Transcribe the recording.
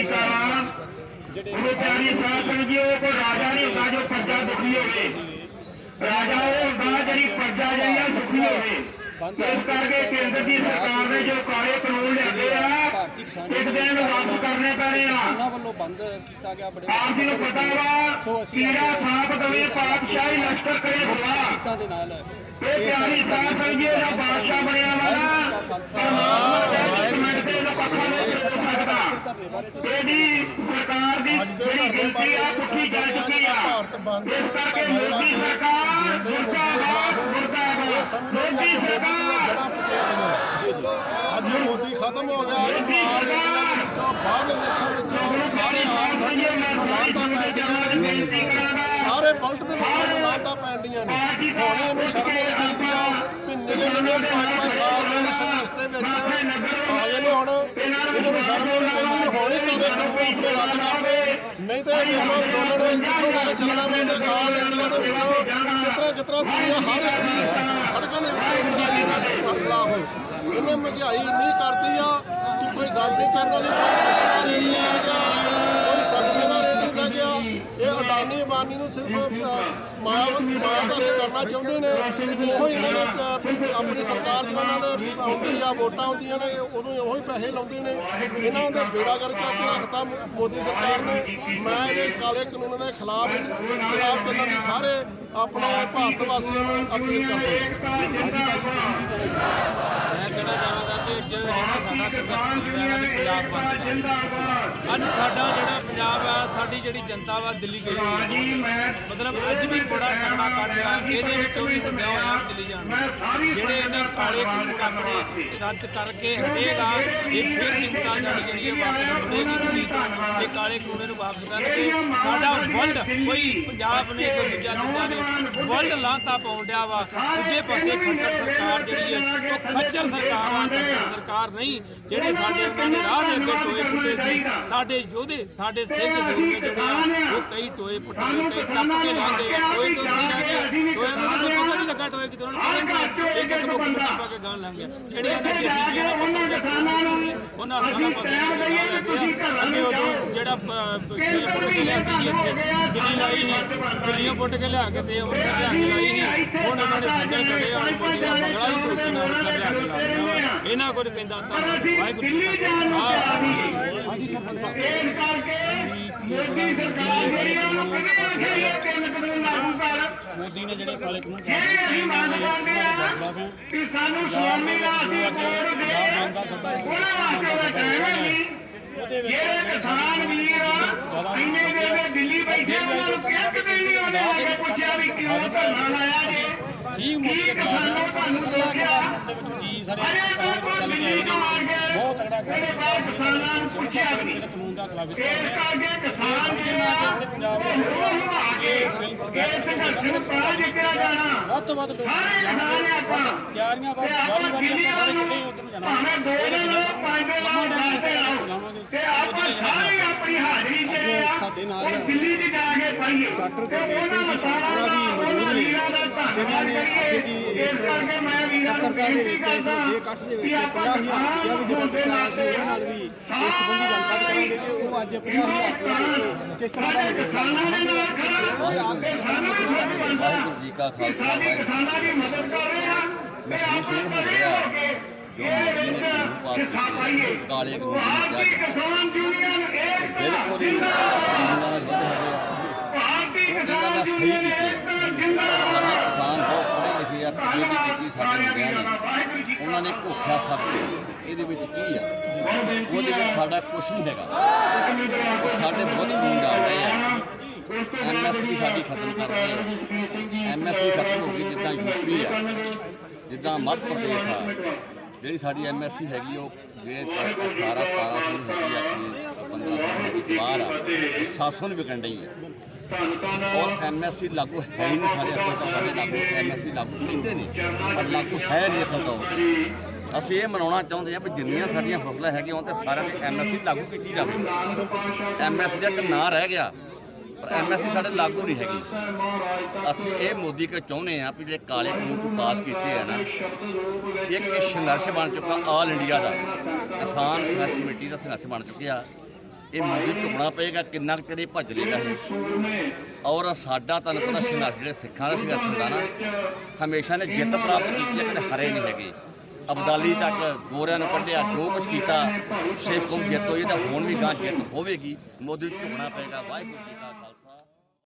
ਕੀਤਾ ਉਹ ਪਿਆਰੀ ਸਾਧ ਜੀ ਉਹ ਕੋਈ ਰਾਜਾ ਨਹੀਂ ਹੁੰਦਾ ਜੋ ਪ੍ਰਜਾ ਦੁਖੀ ਹੋਵੇ। ਰਾਜਾ ਉਹ ਹੁੰਦਾ ਜਿਹੜੀ ਪ੍ਰਜਾ ਜਿਹੜੀ ਆ ਸੁਖੀ ਹੋਵੇ। ਇਸ ਕਰਕੇ ਕੇਂਦਰ ਦੀ ਸਰਕਾਰ ਨੇ ਜੋ ਕਾਲੇ ਕਾਨੂੰਨ ਲਿਆਂਦੇ ਆ, ਇੱਕ ਦਿਨ ਕਰਨੇ ਪੈਣੇ ਆ। ਕਿਸਾਨਾਂ ਵੱਲੋਂ ਬੰਦ ਕੀਤਾ ਗਿਆ ਬੜੇ ਆਪ ਜੀ ਨੂੰ ਪਤਾ ਸੋ ਵਾ ਅਸੀਂ ਕੀੜਾ ਥਾਪ ਦਵੇ ਪਾਤਸ਼ਾਹੀ ਲਸ਼ਕਰ ਕਰੇ ਸਵਾ ਸ਼ਹੀਦਾਂ ਦੇ ਨਾਲ ਇਹ ਪਿਆਰੀ ਸਾਧ ਜੀ ਦਾ ਬਾਦਸ਼ਾਹ ਬਣਿਆ ਵਾ ਨਾ ਪਰਮਾਤਮਾ ਦਾ ਇੱਕ ਮਿੰਟ ਦੇ ਲੋਕਾਂ ਨੂੰ ਨਹੀਂ ਹੋ ਸਕਦਾ। ਇਹਦੀ ਸਰਕਾਰ ਦੀ ਜਿਹੜੀ ਬਾਰੇ ਆ ਪੁੱਠੀ ਜਾ ਚੁੱਕੀ ਆ। ਭਾਰਤ ਬੰਦ ਇਸ ਕਰਕੇ ਮੋਦੀ ਸਰਕਾਰ ਜਿਹੜੇ ਮੁਰਦਾਬਾਦ। ਮੁਰਦਾਬਾਦ ਮੋਦੀ ਗਈਆਂ ਅੱਜ ਮੋਦੀ ਖਤਮ ਹੋ ਗਿਆ ਅੱਜ ਆਲ ਬਾਹਰਲੇ ਦੇਸ਼ਾਂ ਵਿੱਚੋਂ ਸਾਰੇ ਆਲ ਇੰਡੀਆ ਵਿੱਚੋਂ ਲਾਂਤਾਂ ਪੈਂਦੀਆਂ ਨੇ। ਸਾਰੇ ਪਲਟ ਦੇ ਵਿੱਚੋਂ ਲਾਂਤਾਂ ਪੈਂਦੀਆਂ ਨੇ। ਹੁਣ ਇਹਨੂੰ ਸ਼ਰਮ ਆਉਣੀ ਚਾਹੀਦੀ ਆ ਵੀ ਨਿਗੇ ਨਿਗੇ ਪੰਜ ਪੰਜ ਸਾਲ ਦੇ ਸੰਘਰਸ਼ ਦੇ ਵਿੱਚ ਆਏ ਨੇ ਹੁਣ ਇਹਨਾਂ ਨੂੰ ਸ਼ਰਮ ਆਉਣੀ ਚਾਹੀਦੀ ਵੀ ਹੁਣ ਹੀ ਕਾਲੇ ਕਾਨੂੰਨ ਆਪਣੇ ਰੱਦ ਕਰਦੇ ਨਹੀਂ ਤਾਂ ਇਹ ਅੰਦੋਲਨ ਕਿੱਥੋਂ ਲੈ ਚੱਲਣਾ ਵਾ ਤੇ ਆਲ ਇੰਡੀਆ ਦੇ ਵਿੱਚੋਂ ਕਿਤਰਾ ਕਿਤਰਾ ਦੁਨੀਆ ਹਰ ਇੱਕ ਦੀ ਸੜਕਾਂ ਦੇ ਉੱਤੇ ਉਤਰ ਆਈ ਇਹਨਾਂ ਦੇ ਖਿਲਾਫ ਇਹਨੇ ਮਹਿੰਗਾਈ ਇੰਨੀ ਕਰਦੀ ਆ ਕਿ ਕਰਨ ਵਾਲੀ ਕੋਈ ਰੇਟ ਨਹੀਂ ਆ ਗਿਆ ਕੋਈ ਸਬਜ਼ੀਆਂ ਦਾ ਰੇਟ ਨਹੀਂ ਲੱਗ ਇਹ ਅਡਾਨੀ ਅਬਾਨੀ ਨੂੰ ਸਿਰਫ ਮਾਇਆ ਮਾਇਆਧਾਰੀ ਕਰਨਾ ਚਾਹੁੰਦੇ ਨੇ। ਉਹ ਹੀ ਇਹਨਾਂ ਨੇ ਆਪਣੀ ਸਰਕਾਰ ਜਦੋਂ ਇਹਨਾਂ ਦੇ ਆਉਂਦੀ ਆ, ਵੋਟਾਂ ਆਉਂਦੀਆਂ ਨੇ ਉਦੋਂ ਉਹੋ ਹੀ ਪੈਸੇ ਲਾਉਂਦੇ ਨੇ। ਇਹਨਾਂ ਦੇ ਬੇੜਾ ਕਰ ਕਰਕੇ ਰੱਖਤਾ ਮੋਦੀ ਸਰਕਾਰ ਨੇ। ਮੈਂ ਇਹਦੇ ਕਾਲੇ ਕਾਨੂੰਨਾਂ ਦੇ ਖਿਲਾਫ ਖਿਲਾਫ ਚੱਲਣ ਦੀ ਸਾਰੇ ਆਪਣੇ ਭਾਰਤ ਵਾਸੀਆਂ ਨੂੰ ਅਪੀਲ ਕਰਦੇ ਮੈਂ ਕਹਿਣਾ ਚਾਹਾਂਗਾ ਕਿ ਜੋ ਜਿਹੜਾ ਸਾਡਾ ਸੰਘਰਸ਼ ਚੱਲ ਰਿਹਾ ਹੈ ਪੰਜਾਬ ਬੰਦ ਦਾ ਅੱਜ ਸਾਡਾ ਜਿਹੜਾ ਪੰਜਾਬ ਆ ਸਾਡੀ ਜਿਹੜੀ ਜਨਤਾ ਵਾ ਦਿੱਲੀ ਗਈ ਹੋਈ ਹੈ ਮਤਲਬ ਅੱਜ ਵੀ ਬੜਾ ਤਕੜਾ ਕੱਟ ਆ ਇਹਦੇ ਵਿੱਚੋਂ ਵੀ ਹੁੰਦਿਆ ਹੋਇਆ ਦਿੱਲੀ ਜਾਣਾ ਜਿਹੜੇ ਇਹਨੇ ਕਾਲੇ ਕਾਨੂੰਨ ਆਪਣੇ ਰੱਦ ਕਰਕੇ ਹਟੇਗਾ ਇਹ ਫਿਰ ਚਿੰਤਾ ਸਾਡੀ ਜਿਹੜੀ ਹੈ ਵਾਪਸ ਮੁੜੇਗੀ ਦਿੱਲੀ ਤੋਂ। ਇਹ ਕਾਲੇ ਕਾਨੂੰਨ ਨੂੰ ਵਾਪਸ ਕਰਨਗੇ। ਸਾਡਾ ਵਰਲਡ ਕੋਈ ਪੰਜਾਬ ਨੇ ਕੋਈ ਦੂਜਾ ਦੂਜਾ ਨੇ ਵਰਲਡ ਲਾਂਤਾ ਪਾਉਣ ਡਿਆ ਵਾ। ਦੂਜੇ ਪਾਸੇ ਖੱਟਰ ਸਰਕਾਰ ਜਿਹੜੀ ਹੈ ਉਹ ਖੱਚਰ ਸਰਕਾਰ ਆ ਸਰਕਾਰ ਨਹੀਂ ਜਿਹੜੇ ਸਾਡੇ ਉਹਨਾਂ ਨੇ ਰਾਹ ਦੇ ਅੱਗੇ ਟੋਏ ਪੁੱਟੇ ਸੀ ਸਾਡੇ ਯੋਧੇ ਸਾਡੇ ਸਿੰਘ ਸੂਰਮੇ ਜਿਹੜੇ ਆ ਉਹ ਕਈ ਟੋਏ ਪੁੱਟ ਕਈ ਟੱਪ ਕੇ ਲੰਘ ਗਏ ਟੋਏ ਤੋਂ ਉੱਥੇ ਰਹਿ ਗਏ। ਟੋਏ ਦਾ ਤਾਂ ਕੋਈ ਪਤਾ ਨਹੀਂ ਲੱਗਾ ਟੋਏ ਉਹਨਾਂ ਨੂੰ ਪਤਾ ਨਹੀਂ ਇੱਕ ਇੱਕ ਬੁੱਕ ਮਿੱਟੀ ਪਾ ਕੇ ਗਾਂ ਲੰਘ ਗਿਆ। ਜਿਹੜੇ ਇਹਨਾਂ ਨਾਲ ਪੱਥਰ ਉਹਨਾਂ ਅੱਖਾਂ ਦਾ ਪਾਸੇ ਗਾਂ ਲੱਗ ਗਿਆ ਅੱਗੇ ਉਦੋਂ ਜਿਹੜਾ ਛਿੱਲ ਪੁੱਟ ਕੇ ਲਿਆਂਦੀ ਸੀ ਇੱਥੇ ਦਿੱਲੀ ਲਾਈ ਸੀ ਦਿੱਲੀੋਂ ਪੁੱਟ ਕੇ ਲਿਆ ਕੇ ਤੇ ਅੰਮ੍ਰਿਤਸਰ ਲਿਆ ਕੇ ਲਾਈ ਸੀ। ਹੁਣ ਇਹਨਾਂ ਨੇ ਸੰਗਲ ਕੱਢੇ ਹੁਣ ਮੋਦੀ ਦਾ ਬੰਗਲਾ ਵੀ ਧੋਤੀ ਨਾਲ ਅੰਮ੍ਰਿਤਸਰ ਲਿਆ ਕੇ ਲਾਇਆ ਇਹਨਾਂ ਕੁਝ ਕਹਿੰਦਾ ਤਾਂ ਵਾਹਿਗੁਰੂ ਜੀ ਕਾ ਖਾਲਸਾ। ਹਾਂਜੀ ਸਰਪੰਚ ਸਾਹਿਬ ਇਸ ਕਰਕੇ ਮੋਦੀ ਸਰਕਾਰ ਜਿਹੜੀ ਉਹਨੂੰ ਕਹਿੰਦੇ ਆ ਕਿ ਇਹ ਤਿੰਨ ਕਾਨੂੰਨ ਲਾਗੂ ਕਰ। ਮੋਦੀ ਨੇ ਜਿਹੜੇ ਕਾਲੇ ਕਾਨੂੰਨ ਇਹ ਅਸੀਂ ਮੰਗ ਕਰਦੇ ਆ ਕਿ ਸਾਨੂੰ ਦਾ ਅਸੀਂ ਵੋਟ ਦੇ ਉਹਨਾਂ ਵਾਸਤੇ ਦਾ ਟਾਈਮ ਨਹੀਂ ਜਿਹੜੇ ਕਿਸਾਨ ਵੀਰ ਇੰਨੇ ਜਿਹੜੇ ਦਿੱਲੀ ਬੈਠੇ ਉਹਨਾਂ ਨੂੰ ਕਿਹਾ ਕਿ ਨਹੀਂ ਉਹਨੇ ਪੁੱਛਿਆ ਵੀ ਕਿਉਂ ਧਰਨਾ ਲਾਇਆ? ਠੀਕ ਮੋਦੀ ਦੇ ਖਿਲਾਫ ਕਿਸਾਨੋਂ ਤੁਹਾਨੂੰ ਪੁੱਛਿਆ ਦੇ ਵਿੱਚ ਜੀ ਸਾਰੇ ਅਰੇ ਕੋਈ ਚੱਲ ਗਏ ਗਿਆ ਬਹੁਤ ਤਗੜਾ ਕਰ ਬਾਅਦ ਨੂੰ ਵੀ ਕਾਨੂੰਨ ਦਾ ਖਿਲਾਫ ਕਿਸਾਨ ਜਿਹੜੇ ਆ ਪੰਜਾਬ ਦੇ ਇਹ ਬਿਲਕੁਲ ਨੂੰ ਵੱਧ ਤੋਂ ਵੱਧ ਲੋਕ ਨੇ। ਤਿਆਰੀਆਂ ਵੱਧ ਵਾਰੀ ਸਾਰੇ ਇਕੱਠੇ ਉਧਰ ਨੂੰ ਜਾਣਾ। ਬਾਅਦ ਰਹੋ ਤੇ ਆਪਾਂ ਸਾਰੇ ਸਾਡੇ ਨਾਲ ਉਹ ਦਿੱਲੀ ਦੀ ਜਾ ਕੇ ਪਾਈਏ ਡਾਕਟਰ ਗੁਰਮੀਤ ਸਿੰਘ ਜੀ ਸ਼ੰਕਰਾ ਵੀ ਮੌਜੂਦ ਨੇ ਜਿਨ੍ਹਾਂ ਨੇ ਅੱਜ ਦੀ ਇਸ ਪੱਤਰਕਾਰ ਦੇ ਵਿੱਚ ਇਸ ਦੇ ਇਕੱਠ ਦੇ ਵਿੱਚ 50000 ਰੁਪਇਆ ਵੀ ਜਿਹੜਾ ਦਿੱਤਾ ਗਿਆ ਸੀ ਉਹਨਾਂ ਨਾਲ ਵੀ ਇਸ ਸੰਬੰਧੀ ਗੱਲਬਾਤ ਕਰਾਂਗੇ ਕਿ ਉਹ ਅੱਜ 50000 ਰੁਪਇਆ ਦੇ ਕੇ ਕਿਸ ਤਰ੍ਹਾਂ ਦਾ ਮਹਿਸੂਸ ਕਰਦੇ ਹਨ ਉਹ ਆਪ ਦੇ ਕਿਸਾਨ ਨੂੰ ਸ਼ੁਰੂ ਕਰਦੇ ਹਨ ਵਾਹਿਗੁਰੂ ਜੀ ਕਾ ਖਾਲਸਾ ਵਾਹਿਗੁਰੂ ਕਿਸਾਨਾਂ ਦੀ ਮਦਦ ਕਰ ਰਹੇ ਆ ਮਹਿਸੂਸ ਇਹ ਹੋ ਰਿਹਾ ਜੋ ਮੋਦੀ ਨੇ ਕਾਨੂੰਨ ਪਾਸ ਕੀਤੇ ਕਾਲੇ ਕਾਨੂੰਨ ਨੂੰ ਬਿਲਕੁਲ ਹੀ ਕਾਨੂੰਨਾਂ ਦੇ ਵਿਰੁੱਧ ਹੈਗੇ ਆ ਭਾਰਤੀ ਉਹ ਕਹਿੰਦਾ ਕਿਸਾਨ ਮੈਂ ਸਹੀ ਕੀਤੀ ਬਹੁਤ ਪੜ੍ਹੇ ਲਿਖੇ ਆ ਕੀਤੀ ਸਾਡੇ ਉਹਨਾਂ ਨੇ ਭੁੱਖਿਆ ਸਭ ਇਹਦੇ ਵਿੱਚ ਕੀ ਆ? ਉਹਦੇ ਵਿੱਚ ਸਾਡਾ ਕੁਝ ਨਹੀਂ ਹੈਗਾ। ਸਾਡੇ ਬਹੁਤ ਖੂਨ ਡਾਲ ਰਹੇ ਆ। ਐਮਐਸਪੀ ਸਾਡੀ ਖਤਮ ਕਰ ਰਹੇ ਆ ਐਮਐਸਪੀ ਖਤਮ ਹੋ ਗਈ ਜਿੱਦਾਂ ਯੂਪੀ ਆ। ਜਿੱਦਾਂ ਮੱਧ ਪ੍ਰਦੇਸ਼ ਆ। ਜਿਹੜੀ ਸਾਡੀ ਐਮਐਸਸੀ ਹੈਗੀ ਉਹ ਜੇ 18 17 ਸੌ ਹੈਗੀ ਆਪਣੀ 15 ਸੌ ਹੈਗੀ ਬਾਹਰ ਆ। 700 ਨੂੰ ਵਿਕਣ ਡਈ ਆ। ਔਰ ਐਮਐਸਸੀ ਲਾਗੂ ਹੈ ਹੀ ਨਹੀਂ ਸਾਡੇ ਅਸਲ ਤਾਂ ਸਾਡੇ ਲਾਗੂ ਐਮਐਸਸੀ ਲਾਗੂ ਕਹਿੰਦੇ ਨੇ, ਪਰ ਲਾਗੂ ਹੈ ਨਹੀਂ ਅਸਲ ਤਾਂ ਅਸੀਂ ਇਹ ਮਨਾਉਣਾ ਚਾਹੁੰਦੇ ਹਾਂ ਵੀ ਜਿੰਨੀਆਂ ਸਾਡੀਆਂ ਫਸਲਾਂ ਹੈਗੀਆਂ, ਉਹ ਤੇ ਸਾਰਿਆਂ ਤੇ ਐਮਐਸਸੀ ਲਾਗੂ ਕੀਤੀ ਜਾਵੇ। ਐਮਐਸਸੀ ਦਾ ਇੱਕ ਨਾਂ ਰਹਿ ਗਿਆ। ਪਰ ਐਮਐਸਸੀ ਸਾਡੇ ਲਾਗੂ ਨਹੀਂ ਹੈਗੀ। ਅਸੀਂ ਇਹ ਮੋਦੀ ਕੋ ਚਾਹੁੰਦੇ ਆ ਵੀ ਜਿਹੜੇ ਕਾਲੇ ਕਾਨੂੰਨ ਪਾਸ ਕੀਤੇ ਆ ਨਾ, ਇੱਕ ਸੰਘਰਸ਼ ਬਣ ਚੁੱਕਾ ਆਲ ਇੰਡੀਆ ਦਾ। ਕਿਸਾਨ ਸੰਘਰਸ਼ ਕਮੇਟੀ ਦਾ ਸੰਘਰਸ਼ ਬਣ ਚੁੱਕਿਆ। ਇਹ ਮੋਦੀ ਘੁੰਮਣਾ ਪਏਗਾ, ਕਿੰਨਾ ਕੁ ਚਿਰ ਇਹ ਭੱਜ ਲੇਗਾ ਔਰ ਸਾਡਾ ਤੁਹਾਨੂੰ ਪਤਾ ਸੰਘਰਸ਼ ਜਿਹੜੇ ਸਿੱਖਾਂ ਦਾ ਸੰਘਰਸ਼ ਹੁੰਦਾ ਨਾ, ਹਮੇਸ਼ਾ ਨੇ ਜਿੱਤ ਪ੍ਰਾਪਤ ਕੀਤੀ ਹੈ ਕਦੇ ਹਰੇ ਨਹੀਂ ਹੈਗੇ। ਅਬਦਾਲੀ ਤੱਕ ਗੋਰਿਆਂ ਨੂੰ ਕੱਢਿਆ, ਜੋ ਕੁਝ ਕੀਤਾ, ਸਿੱਖ ਕੌਮ ਜਿੱਤ ਹੋਈ, ਤਾਂ ਹੁਣ ਵੀ ਗਾਂ ਜਿੱਤ ਹੋਵੇਗੀ। ਮੋਦੀ ਨੂੰ ਝੁਕਣਾ ਪਏਗਾ, ਵਾਹਿਗੁਰੂ ਜੀ ਕਾ